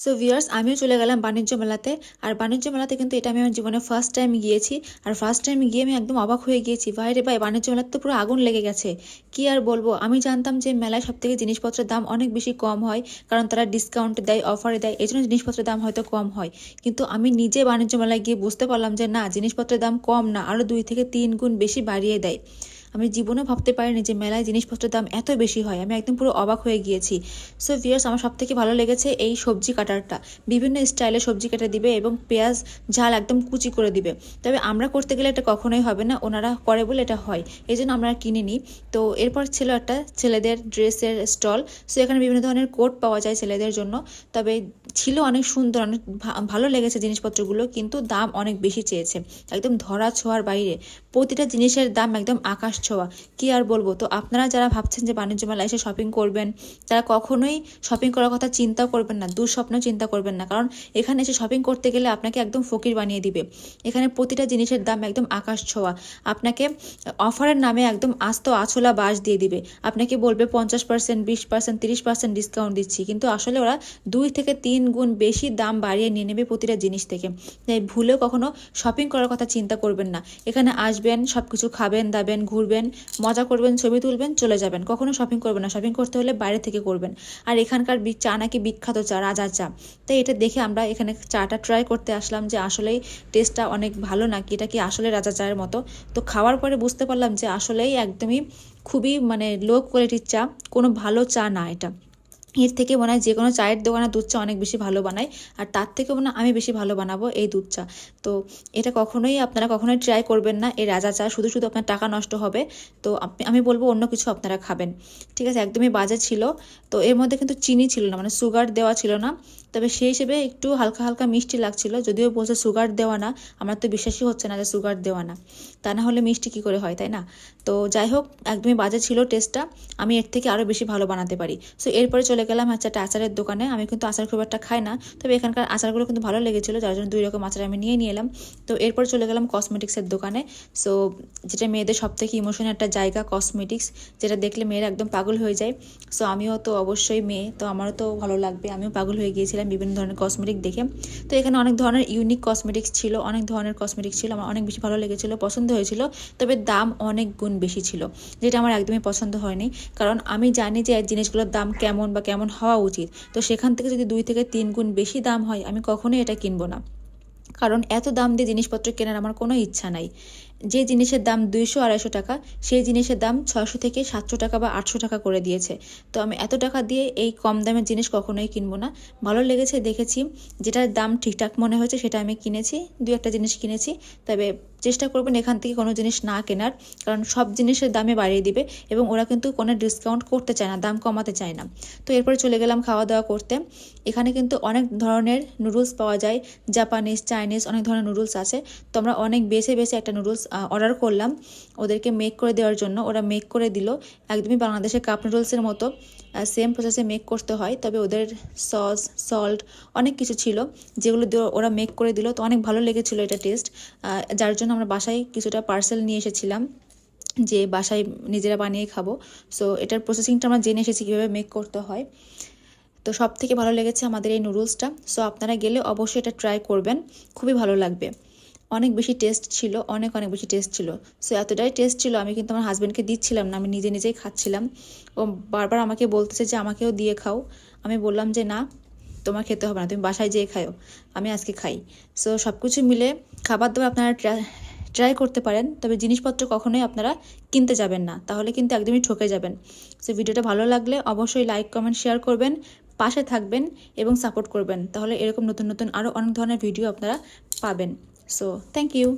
So viewers আমিও চলে গেলাম বাণিজ্য মেলাতে। আর বাণিজ্য মেলাতে কিন্তু এটা আমি আমার জীবনে ফার্স্ট টাইম গিয়েছি। আর ফার্স্ট টাইম গিয়ে আমি একদম অবাক হয়ে গিয়েছি। বাইরে ভাই, বাণিজ্য মেলাতে তো পুরো আগুন লেগে গেছে। কি আর বলব? আমি জানতাম যে মেলায় সব থেকে জিনিসপত্রের দাম অনেক বেশি কম হয়, কারণ তারা ডিসকাউন্ট দেয় অফারে দেয়, এই জন্য জিনিসপত্রের দাম হয়তো কম হয়। কিন্তু আমি নিজে বাণিজ্য মেলায় গিয়ে বুঝতে পারলাম যে না, জিনিসপত্রের দাম কম না আরও দুই থেকে তিন গুণ বেশি বাড়িয়ে দেয়। আমি জীবনে ভাবতে পারিনি যে মেলায় জিনিসপত্রের দাম এত বেশি হয়। আমি একদম পুরো অবাক হয়ে গিয়েছি। সো ভিয়ার্স আমার সব থেকে ভালো লেগেছে এই সবজি কাটারটা। বিভিন্ন স্টাইলে সবজি কেটে দিবে এবং পেঁয়াজ ঝাল একদম কুচি করে দিবে। তবে আমরা করতে গেলে এটা কখনোই হবে না, ওনারা করে বলে এটা হয়। এই জন্য আমরা কিনে নিই তো, এরপর ছিল একটা ছেলেদের ড্রেসের স্টল সো এখানে বিভিন্ন ধরনের কোট পাওয়া যায় ছেলেদের জন্য। তবে ছিল অনেক সুন্দর, অনেক ভালো লেগেছে জিনিসপত্রগুলো, কিন্তু দাম অনেক বেশি চেয়েছে। একদম ধরা ছোঁয়ার বাইরে। প্রতিটা জিনিসের দাম একদম আকাশ ছোঁয়া কি আর বলব? তো আপনারা যারা ভাবছেন যে বাণিজ্য মেলায় এসে শপিং করবেন, তারা কখনোই শপিং করার কথা চিন্তা করবেন না, দুঃস্বপ্ন চিন্তা করবেন না। কারণ এখানে এসে শপিং করতে গেলে আপনাকে একদম ফকির বানিয়ে দিবে। এখানে প্রতিটা জিনিসের দাম একদম আকাশ ছোঁয়া আপনাকে অফারের নামে একদম আস্ত আছলা বাস দিয়ে দিবে। আপনাকে বলবে পঞ্চাশ পার্সেন্ট বিশ পার্সেন্ট তিরিশ পার্সেন্ট ডিসকাউন্ট দিচ্ছি। কিন্তু আসলে ওরা দুই থেকে তিন গুণ বেশি দাম বাড়িয়ে নিয়ে নেবে প্রতিটা জিনিস থেকে। তাই ভুলেও কখনো শপিং করার কথা চিন্তা করবেন না। এখানে আসবেন সব কিছু খাবেন, দাবেন, ঘুরবেন মজা করবেন, ছবি তুলবেন, চলে যাবেন। কখনো শপিং করবেন না। শপিং করতে হলে বাইরে থেকে করবেন। আর এখানকার চা নাকি বিখ্যাত চা রাজার চা। তাই এটা দেখে আমরা এখানে চাটা ট্রাই করতে আসলাম যে আসলেই টেস্টটা অনেক ভালো নাকি? এটা কি আসলে রাজা চায়ের মতো? তো খাওয়ার পরে বুঝতে পারলাম যে আসলেই একদমই খুবই মানে লো কোয়ালিটির চা, কোনো ভালো চা না এটা। এর থেকে মনে হয় যে কোনো চায়ের দোকানে দুধ চা অনেক বেশি ভালো বানায়, আর তার থেকে মনে আমি বেশি ভালো বানাবো এই দুধ চা। তো এটা কখনোই আপনারা কখনোই ট্রাই করবেন না, এই রাজা চা, শুধু শুধু আপনার টাকা নষ্ট হবে। তো আমি বলব অন্য কিছু আপনারা খাবেন। ঠিক আছে, একদমই বাজে ছিল। তো এর মধ্যে কিন্তু চিনি ছিল না মানে সুগার দেওয়া ছিল না। তবে সেই হিসেবে একটু হালকা হালকা মিষ্টি লাগছিল, যদিও বলছে সুগার দেওয়া না, আমার তো বিশ্বাসই হচ্ছে না যে সুগার দেওয়া না। তা না হলে মিষ্টি কী করে হয়, তাই না? তো যাই হোক, একদমই বাজে ছিল টেস্টটা আমি এর থেকে আরও বেশি ভালো বানাতে পারি। সো এরপরে চলে গেলাম হচ্ছে একটা আচারের দোকানে, আমি কিন্তু আচার খুব একটা খাই না, তবে এখানকার আচারগুলো কিন্তু ভালো লেগেছিলো, যার জন্য দুই রকম আচার আমি নিয়ে নিয়ে এলাম তো এরপর চলে গেলাম কসমেটিক্সের দোকানে। সো যেটা মেয়েদের সব থেকে ইমোশনাল একটা জায়গা কসমেটিক্স যেটা দেখলে মেয়েরা একদম পাগল হয়ে যায়। সো আমিও তো অবশ্যই মেয়ে, তো আমারও তো ভালো লাগবে, আমিও পাগল হয়ে গিয়েছিলাম। বিভিন্ন ধরনের কসমেটিক দেখে। তো এখানে অনেক ধরনের ইউনিক কসমেটিক্স ছিল, অনেক ধরনের কসমেটিক্স ছিল, আমার অনেক বেশি ভালো লেগেছিলো, পছন্দ হয়েছিল, তবে দাম অনেক গুণ বেশি ছিল, যেটা আমার একদমই পছন্দ হয়নি। কারণ আমি জানি যে জিনিসগুলোর দাম কেমন বা কেমন হওয়া উচিত, তো সেখান থেকে যদি দুই থেকে তিন গুণ বেশি দাম হয়, আমি কখনোই এটা কিনবো না। কারণ এত দাম দিয়ে জিনিসপত্র কেনার আমার কোনো ইচ্ছা নাই। যে জিনিসের দাম দুইশো আড়াইশো টাকা, সেই জিনিসের দাম ছয়শো থেকে সাতশো টাকা বা আটশো টাকা করে দিয়েছে। তো আমি এত টাকা দিয়ে এই কম দামের জিনিস কখনোই কিনবো না। ভালো লেগেছে, দেখেছি। যেটার দাম ঠিকঠাক মনে হয়েছে, সেটা আমি কিনেছি দু একটা জিনিস কিনেছি। তবে চেষ্টা করবেন এখান থেকে কোনো জিনিস না কেনার, কারণ সব জিনিসের দামে বাড়িয়ে দিবে এবং ওরা কিন্তু কোনো ডিসকাউন্ট করতে চায় না, দাম কমাতে চায় না। তো এরপরে চলে গেলাম খাওয়া দাওয়া করতে। এখানে কিন্তু অনেক ধরনের নুডলস পাওয়া যায় জাপানিজ চাইনিজ অনেক ধরনের নুডলস আছে। তো আমরা অনেক বেছে বেছে একটা নুডলস অর্ডার করলাম ওদেরকে মেক করে দেওয়ার জন্য। ওরা মেক করে দিল, একদমই বাংলাদেশের কাপ নুডলসের মতো সেম প্রসেসে মেক করতে হয়। তবে ওদের সস সল্ট অনেক কিছু ছিল যেগুলো ওরা মেক করে দিল। তো অনেক ভালো লেগেছিলো এটা টেস্ট যার জন্য আমরা বাসায় কিছুটা পার্সেল নিয়ে এসেছিলাম, যে বাসায় নিজেরা বানিয়ে খাব। সো এটার প্রসেসিংটা আমরা জেনে এসেছি কীভাবে মেক করতে হয়। তো সব থেকে ভালো লেগেছে আমাদের এই নুডলসটা সো আপনারা গেলে অবশ্যই এটা ট্রাই করবেন। খুবই ভালো লাগবে। অনেক বেশি টেস্ট ছিল, অনেক অনেক বেশি টেস্ট ছিল। সো এতটাই টেস্ট ছিল, আমি কিন্তু আমার হাজব্যান্ডকে দিচ্ছিলাম না, আমি নিজে নিজেই খাচ্ছিলাম। ও বারবার আমাকে বলতেছে যে, আমাকেও দিয়ে খাও। আমি বললাম যে, না, তোমার খেতে হবে না, তুমি বাসায় যেয়ে খাও আমি আজকে খাই। সো সব কিছু মিলে খাবার দাবার আপনারা ট্রাই করতে পারেন, তবে জিনিসপত্র কখনোই আপনারা কিনতে যাবেন না। তাহলে কিন্তু একদমই ঠকে যাবেন। সো ভিডিওটা ভালো লাগলে অবশ্যই লাইক কমেন্ট শেয়ার করবেন, পাশে থাকবেন এবং সাপোর্ট করবেন। তাহলে এরকম নতুন নতুন আরও অনেক ধরনের ভিডিও আপনারা পাবেন। So thank you